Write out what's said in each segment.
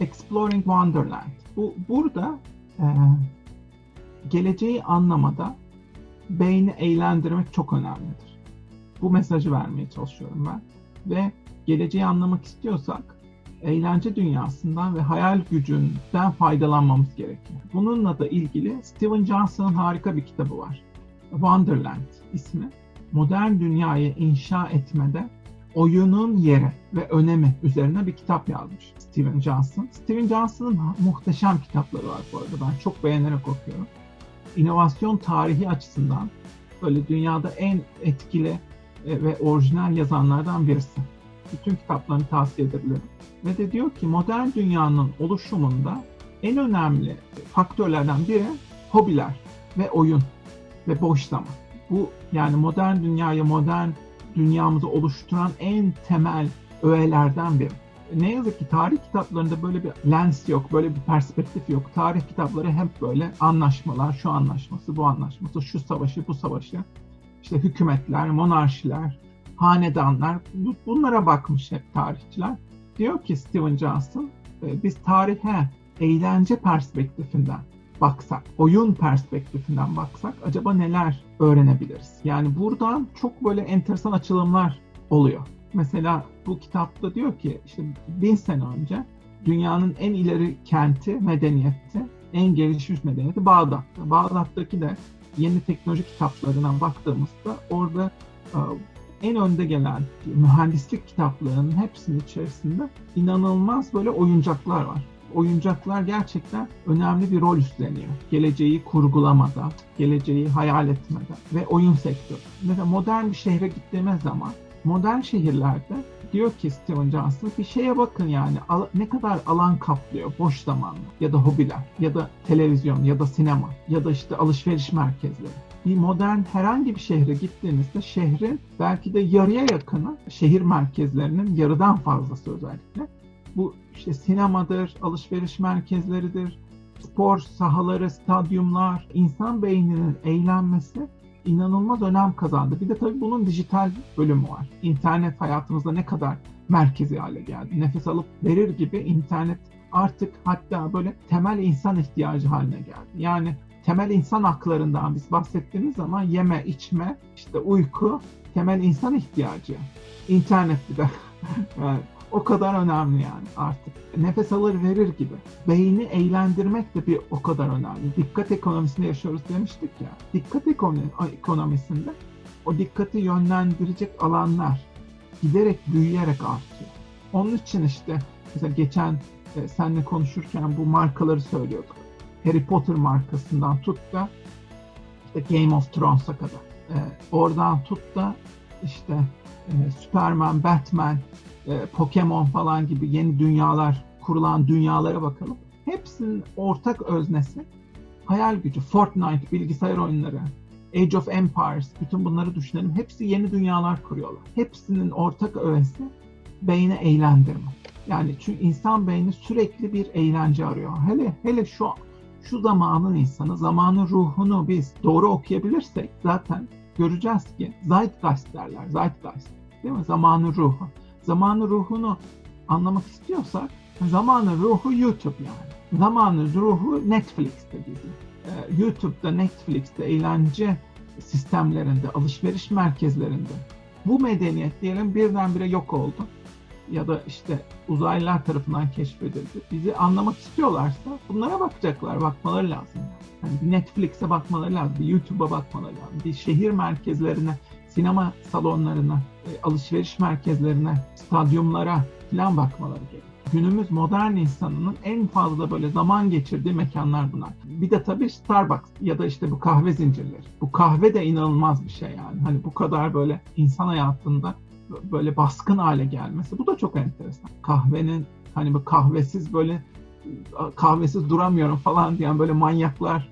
Exploring Wonderland. Bu burada e, geleceği anlamada beyni eğlendirmek çok önemlidir. Bu mesajı vermeye çalışıyorum ben. Ve geleceği anlamak istiyorsak eğlence dünyasından ve hayal gücünden faydalanmamız gerekiyor. Bununla da ilgili Steven Johnson'ın harika bir kitabı var. Wonderland ismi. Modern dünyayı inşa etmede oyunun yeri ve önemi üzerine bir kitap yazmış Steven Johnson. Steven Johnson'ın muhteşem kitapları var bu arada. Ben çok beğenerek okuyorum. İnovasyon tarihi açısından böyle dünyada en etkili e, ve orijinal yazanlardan birisi. Bütün kitaplarını tavsiye edebilirim. Ve de diyor ki modern dünyanın oluşumunda en önemli faktörlerden biri hobiler ve oyun ve boş zaman. Bu yani modern dünyayı, modern dünyamızı oluşturan en temel öğelerden biri. Ne yazık ki tarih kitaplarında böyle bir lens yok, böyle bir perspektif yok. Tarih kitapları hep böyle anlaşmalar, şu anlaşması, bu anlaşması, şu savaşı, bu savaşı. İşte hükümetler, monarşiler, hanedanlar, bu- bunlara bakmış hep tarihçiler. Diyor ki Steven Johnson, e, biz tarihe eğlence perspektifinden baksak, oyun perspektifinden baksak acaba neler öğrenebiliriz? Yani buradan çok böyle enteresan açılımlar oluyor. Mesela bu kitapta diyor ki işte bin sene önce dünyanın en ileri kenti, medeniyeti, en gelişmiş medeniyeti Bağdat'ta. Bağdat'taki de yeni teknoloji kitaplarına baktığımızda orada e, en önde gelen mühendislik kitaplarının hepsinin içerisinde inanılmaz böyle oyuncaklar var oyuncaklar gerçekten önemli bir rol üstleniyor. Geleceği kurgulamada, geleceği hayal etmede ve oyun sektörü. Mesela modern bir şehre gittiğimiz zaman modern şehirlerde diyor ki Steven Johnson bir şeye bakın yani ne kadar alan kaplıyor boş zamanla ya da hobiler ya da televizyon ya da sinema ya da işte alışveriş merkezleri. Bir modern herhangi bir şehre gittiğinizde şehrin belki de yarıya yakını şehir merkezlerinin yarıdan fazlası özellikle bu işte sinemadır, alışveriş merkezleridir, spor sahaları, stadyumlar, insan beyninin eğlenmesi inanılmaz önem kazandı. Bir de tabii bunun dijital bölümü var. İnternet hayatımızda ne kadar merkezi hale geldi. Nefes alıp verir gibi internet artık hatta böyle temel insan ihtiyacı haline geldi. Yani temel insan haklarından biz bahsettiğimiz zaman yeme, içme, işte uyku temel insan ihtiyacı. İnternet bir de. o kadar önemli yani artık. Nefes alır verir gibi. Beyni eğlendirmek de bir o kadar önemli. Dikkat ekonomisinde yaşıyoruz demiştik ya. Dikkat ekonomi- ekonomisinde o dikkati yönlendirecek alanlar giderek büyüyerek artıyor. Onun için işte mesela geçen e, seninle konuşurken bu markaları söylüyorduk. Harry Potter markasından tut da işte Game of Thrones'a kadar. E, oradan tut da işte e, Superman, Batman, e, Pokemon falan gibi yeni dünyalar, kurulan dünyalara bakalım. Hepsinin ortak öznesi hayal gücü. Fortnite, bilgisayar oyunları, Age of Empires, bütün bunları düşünelim. Hepsi yeni dünyalar kuruyorlar. Hepsinin ortak öğesi beyni eğlendirme. Yani çünkü insan beyni sürekli bir eğlence arıyor. Hele hele şu şu zamanın insanı, zamanın ruhunu biz doğru okuyabilirsek zaten göreceğiz ki Zeitgeist derler. Zeitgeist. Değil mi? Zamanın ruhu. Zamanın ruhunu anlamak istiyorsak zamanın ruhu YouTube yani. Zamanın ruhu Netflix'te gibi. Ee, YouTube'da, Netflix'te, eğlence sistemlerinde, alışveriş merkezlerinde bu medeniyet diyelim birdenbire yok oldu ya da işte uzaylılar tarafından keşfedildi. Bizi anlamak istiyorlarsa bunlara bakacaklar, bakmaları lazım. Yani bir Netflix'e bakmaları lazım, bir YouTube'a bakmaları lazım, bir şehir merkezlerine, sinema salonlarına, e, alışveriş merkezlerine, stadyumlara falan bakmaları gerekiyor. Günümüz modern insanının en fazla böyle zaman geçirdiği mekanlar bunlar. Bir de tabii Starbucks ya da işte bu kahve zincirleri. Bu kahve de inanılmaz bir şey yani. Hani bu kadar böyle insan hayatında böyle baskın hale gelmesi. Bu da çok enteresan. Kahvenin hani bu kahvesiz böyle kahvesiz duramıyorum falan diyen böyle manyaklar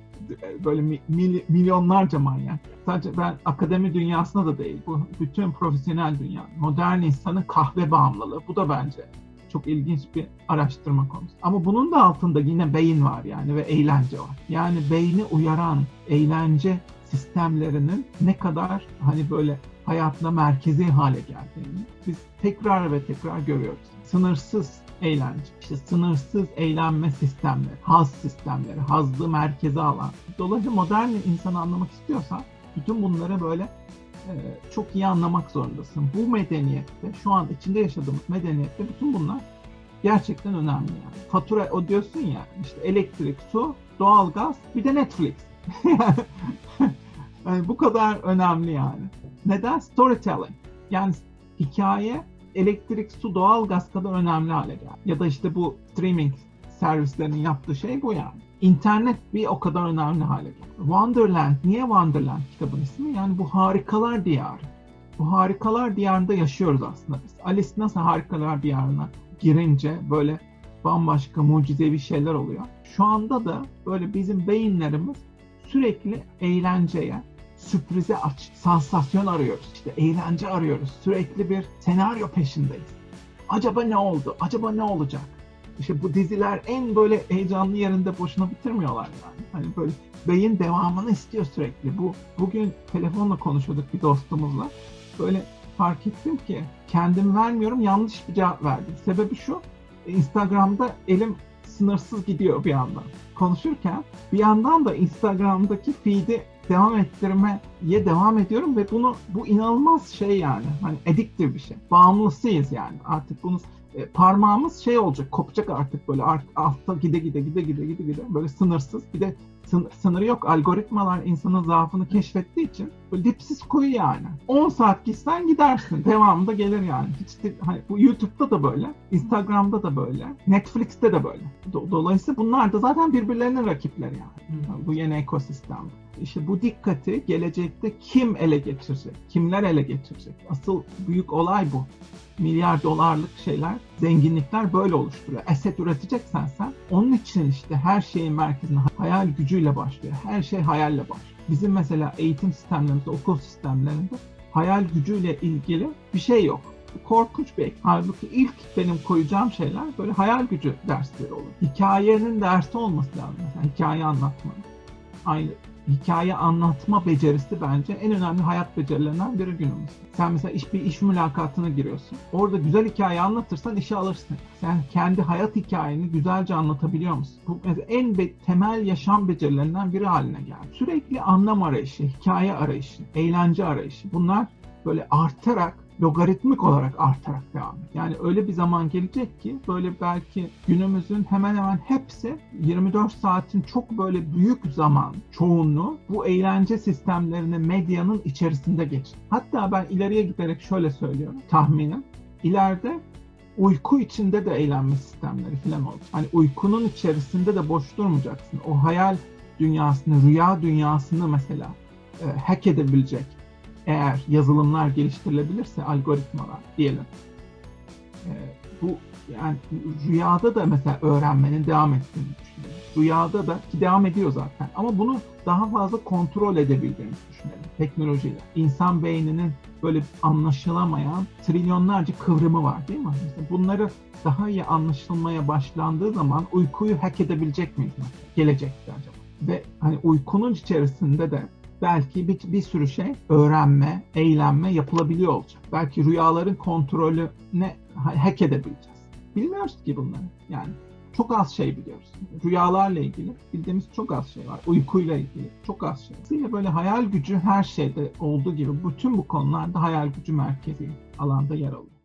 böyle mi- mily- milyonlarca manyak. Sadece ben akademi dünyasında da değil. Bu bütün profesyonel dünya. Modern insanın kahve bağımlılığı. Bu da bence çok ilginç bir araştırma konusu. Ama bunun da altında yine beyin var yani ve eğlence var. Yani beyni uyaran, eğlence sistemlerinin ne kadar hani böyle hayatına merkezi hale geldiğini biz tekrar ve tekrar görüyoruz. Sınırsız eğlence, işte sınırsız eğlenme sistemleri, haz sistemleri, hazlı merkeze alan. Dolayısıyla modern insanı anlamak istiyorsan bütün bunları böyle e, çok iyi anlamak zorundasın. Bu medeniyette, şu an içinde yaşadığımız medeniyette bütün bunlar gerçekten önemli yani. Fatura o diyorsun ya işte elektrik, su, doğalgaz bir de Netflix. yani bu kadar önemli yani. Neden? Storytelling. Yani hikaye elektrik, su, doğalgaz kadar önemli hale geldi. Ya da işte bu streaming servislerinin yaptığı şey bu yani. İnternet bir o kadar önemli hale geldi. Wonderland, niye Wonderland kitabın ismi? Yani bu harikalar diyarı. Bu harikalar diyarında yaşıyoruz aslında biz. Alice nasıl harikalar diyarına girince böyle bambaşka mucizevi şeyler oluyor. Şu anda da böyle bizim beyinlerimiz sürekli eğlenceye, sürprize aç, sansasyon arıyoruz. İşte eğlence arıyoruz. Sürekli bir senaryo peşindeyiz. Acaba ne oldu? Acaba ne olacak? İşte bu diziler en böyle heyecanlı yerinde boşuna bitirmiyorlar yani. Hani böyle beyin devamını istiyor sürekli. Bu bugün telefonla konuşuyorduk bir dostumuzla. Böyle fark ettim ki kendim vermiyorum yanlış bir cevap verdim. Sebebi şu. Instagram'da elim sınırsız gidiyor bir yandan. Konuşurken bir yandan da Instagram'daki feed'i devam ettirmeye devam ediyorum ve bunu bu inanılmaz şey yani. Hani addictive bir şey. Bağımlısıyız yani. Artık bunu e, parmağımız şey olacak, kopacak artık böyle art, altta gide gide gide gide gide gide böyle sınırsız. Bir de sınırı yok. Algoritmalar insanın zaafını keşfettiği için böyle dipsiz kuyu yani. 10 saat gitsen gidersin. Devamında gelir yani. Hiç de, hani, bu YouTube'da da böyle, Instagram'da da böyle, Netflix'te de böyle. Do- dolayısıyla bunlar da zaten birbirlerinin rakipleri yani. yani bu yeni ekosistemde. İşte bu dikkati gelecekte kim ele geçirecek? Kimler ele geçirecek? Asıl büyük olay bu milyar dolarlık şeyler, zenginlikler böyle oluşturuyor. Eset üreteceksen sen, onun için işte her şeyin merkezinde hayal gücüyle başlıyor. Her şey hayalle başlıyor. Bizim mesela eğitim sistemlerimizde, okul sistemlerinde hayal gücüyle ilgili bir şey yok. Korkunç bir Halbuki ilk benim koyacağım şeyler böyle hayal gücü dersleri olur. Hikayenin dersi olması lazım. Mesela hikaye anlatma. Aynı hikaye anlatma becerisi bence en önemli hayat becerilerinden biri günümüz. Sen mesela iş, bir iş mülakatına giriyorsun. Orada güzel hikaye anlatırsan işe alırsın. Sen kendi hayat hikayeni güzelce anlatabiliyor musun? Bu en be, temel yaşam becerilerinden biri haline geldi. Sürekli anlam arayışı, hikaye arayışı, eğlence arayışı. Bunlar böyle artarak logaritmik olarak artarak devam ediyor. Yani öyle bir zaman gelecek ki böyle belki günümüzün hemen hemen hepsi 24 saatin çok böyle büyük zaman çoğunluğu bu eğlence sistemlerini medyanın içerisinde geçti. Hatta ben ileriye giderek şöyle söylüyorum tahminim. İleride uyku içinde de eğlenme sistemleri falan olacak. Hani uykunun içerisinde de boş durmayacaksın. O hayal dünyasını, rüya dünyasını mesela e, hack edebilecek eğer yazılımlar geliştirilebilirse algoritmalar diyelim. E, bu yani rüyada da mesela öğrenmenin devam ettiğini düşünelim. Rüyada da ki devam ediyor zaten ama bunu daha fazla kontrol edebildiğimizi düşünelim teknolojiyle. İnsan beyninin böyle anlaşılamayan trilyonlarca kıvrımı var değil mi? Mesela bunları daha iyi anlaşılmaya başlandığı zaman uykuyu hack edebilecek miyiz? Gelecekte acaba? Ve hani uykunun içerisinde de belki bir, bir sürü şey öğrenme, eğlenme yapılabiliyor olacak. Belki rüyaların kontrolüne hack edebileceğiz. Bilmiyoruz ki bunları. Yani çok az şey biliyoruz. Rüyalarla ilgili bildiğimiz çok az şey var. Uykuyla ilgili çok az şey. Dolayısıyla böyle hayal gücü her şeyde olduğu gibi bütün bu konularda hayal gücü merkezi alanda yer alıyor.